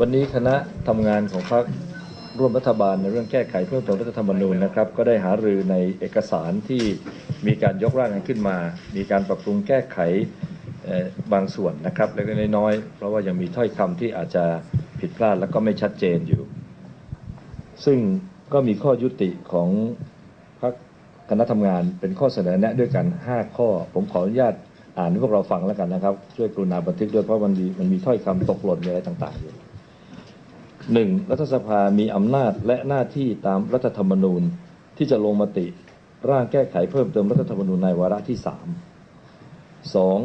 วันนี้คณะทำงานของพรรคร่วมรัฐบาลในเรื่องแก้ไขเพิ่มเติมรัฐธรรมนูญนะครับ ก็ได้หารือในเอกสารที่มีการยกร่างกันขึ้นมา มีการปรับปรุงแก้ไขบางส่วนนะครับเล็กๆน้อยๆเพราะว่ายังมีถ้อยคำที่อาจจะผิดพลาดและก็ไม่ชัดเจนอยู่ ซึ่งก็มีข้อยุติของพรรคคณะทำงานเป็นข้อเสนอแนะด้วยกัน 5 ข้อ ผมขออนุญาตอ่านให้พวกเราฟังแล้วกันนะครับ ช่วยกรุณาบันทึกด้วยเพราะมันมีมันมีถ้อยคำตกหล่นมีอะไรต่าง ๆอยู่ หนึ่งรัฐสภามีอำนาจและหน้าที่ตามรัฐธรรมนูญที่จะลงมติร่างแก้ไขเพิ่มเติมรัฐธรรมนูญในวาระที่สามสอง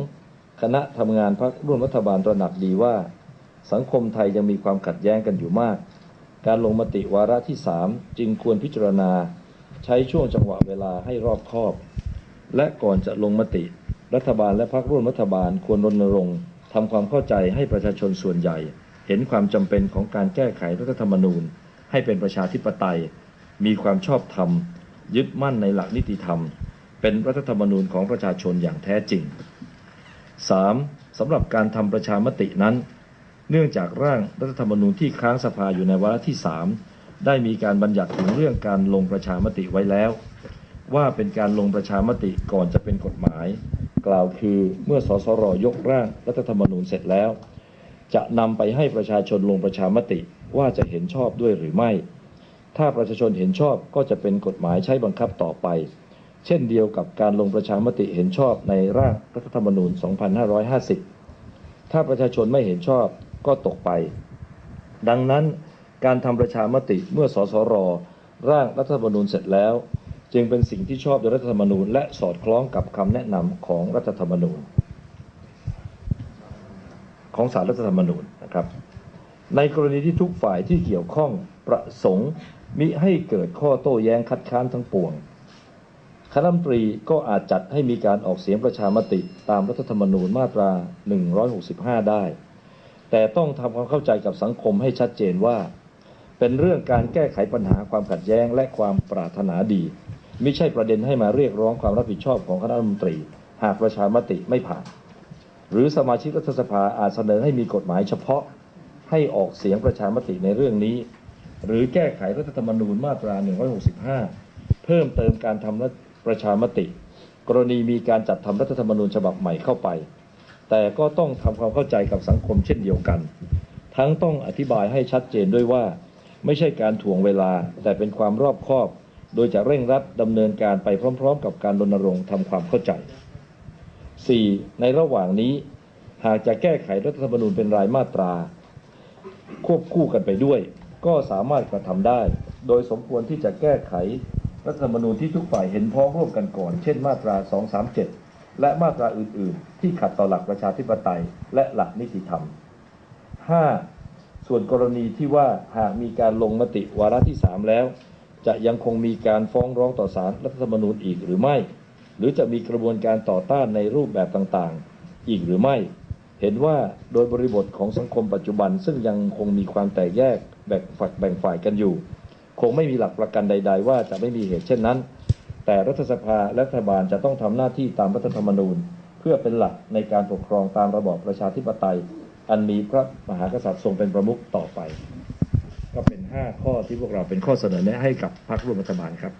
คณะทำงานพรรคร่วมรัฐบาลตระหนักดีว่า สังคมไทยยังมีความขัดแย้งกันอยู่มาก การลงมติวาระที่ 3 จึงควรพิจารณาใช้ช่วงจังหวะเวลาให้รอบคอบ และก่อนจะลงมติ รัฐบาลและพรรคร่วมรัฐบาลควรรณรงค์ทำความเข้าใจให้ประชาชนส่วนใหญ่ เห็นความจำเป็นของการแก้ไขรัฐธรรมนูญ ให้เป็นประชาธิปไตย มีความชอบธรรม ยึดมั่นในหลักนิติธรรม เป็นรัฐธรรมนูญของประชาชนอย่างแท้จริง 3. สำหรับการทำประชามตินั้น เนื่องจากร่างรัฐธรรมนูญที่ค้างสภาอยู่ในวาระที่ 3 ได้มีการบัญญัติถึงเรื่องการลงประชามติไว้แล้ว ว่าเป็นการลงประชามติก่อนจะเป็นกฎหมาย กล่าวคือเมื่อสสรยกร่างรัฐธรรมนูญเสร็จแล้ว จะนำไปให้ประชาชนลงประชามติว่าจะเห็นชอบด้วยหรือไม่ ถ้าประชาชนเห็นชอบก็จะเป็นกฎหมายใช้บังคับต่อไป เช่นเดียวกับการลงประชามติเห็นชอบในร่างรัฐธรรมนูญ 2550 ถ้าประชาชนไม่เห็นชอบก็ตกไป ดังนั้นการทำประชามติเมื่อสสรร่างรัฐธรรมนูญเสร็จแล้ว จึงเป็นสิ่งที่ชอบโดยรัฐธรรมนูญ และสอดคล้องกับคำแนะนำของรัฐธรรมนูญ ของสารรัฐธรรมนูญนะครับ ในกรณีที่ทุกฝ่ายที่เกี่ยวข้องประสงค์มิให้เกิดข้อโต้แย้งคัดค้านทั้งปวงคณะรัฐมนตรีก็อาจจัดให้มีการออกเสียงประชามติตามรัฐธรรมนูญมาตรา 165 ได้ แต่ต้องทำความเข้าใจกับสังคมให้ชัดเจนว่า เป็นเรื่องการแก้ไขปัญหาความขัดแย้งและความปรารถนาดี ไม่ใช่ประเด็นให้มาเรียกร้องความรับผิดชอบของคณะรัฐมนตรี หากประชามติไม่ผ่าน หรือสมาชิกรัฐสภาอาจเสนอให้มีกฎหมายเฉพาะให้ออกเสียงประชามติในเรื่องนี้ หรือแก้ไขรัฐธรรมนูญมาตรา 165 เพิ่มเติมการทำรัฐประชามติ กรณีมีการจัดทำรัฐธรรมนูญฉบับใหม่เข้าไป แต่ก็ต้องทำความเข้าใจกับสังคมเช่นเดียวกัน ทั้งต้องอธิบายให้ชัดเจนด้วยว่า ไม่ใช่การถ่วงเวลาแต่เป็นความรอบคอบ โดยจะเร่งรัดดำเนินการไปพร้อม ๆ กับการรณรงค์ทำความเข้าใจ 4. ในระหว่างนี้หากจะแก้ไขรัฐธรรมนูญเป็นรายมาตรา ควบคู่กันไปด้วย ก็สามารถกระทำได้ โดยสมควรที่จะแก้ไขรัฐธรรมนูญที่ทุกฝ่ายเห็นพ้องร่วมกันก่อน เช่นมาตรา 237 และมาตราอื่น ๆ ที่ขัดต่อหลักประชาธิปไตยและหลักนิติธรรม 5. ส่วนกรณีที่ว่าหากมีการลงมติวาระที่ 3 แล้ว จะยังคงมีการฟ้องร้องต่อศาลรัฐธรรมนูญอีกหรือไม่ หรือจะมีกระบวนการต่อต้านในรูปแบบต่างๆ อีกหรือไม่ เห็นว่าโดยบริบทของสังคมปัจจุบัน ซึ่งยังคงมีความแตกแยกแบ่งฝักแบ่งฝ่ายกันอยู่ คงไม่มีหลักประกันใด ๆ ว่าจะไม่มีเหตุเช่นนั้น แต่รัฐสภาและรัฐบาลจะต้องทำหน้าที่ตามรัฐธรรมนูญ เพื่อเป็นหลักในการปกครองตามระบอบประชาธิปไตย อันมีพระมหากษัตริย์ทรงเป็นประมุขต่อไป ก็เป็น 5 ข้อที่พวกเราเป็นข้อเสนอแนะให้กับพรรคร่วมรัฐบาลครับ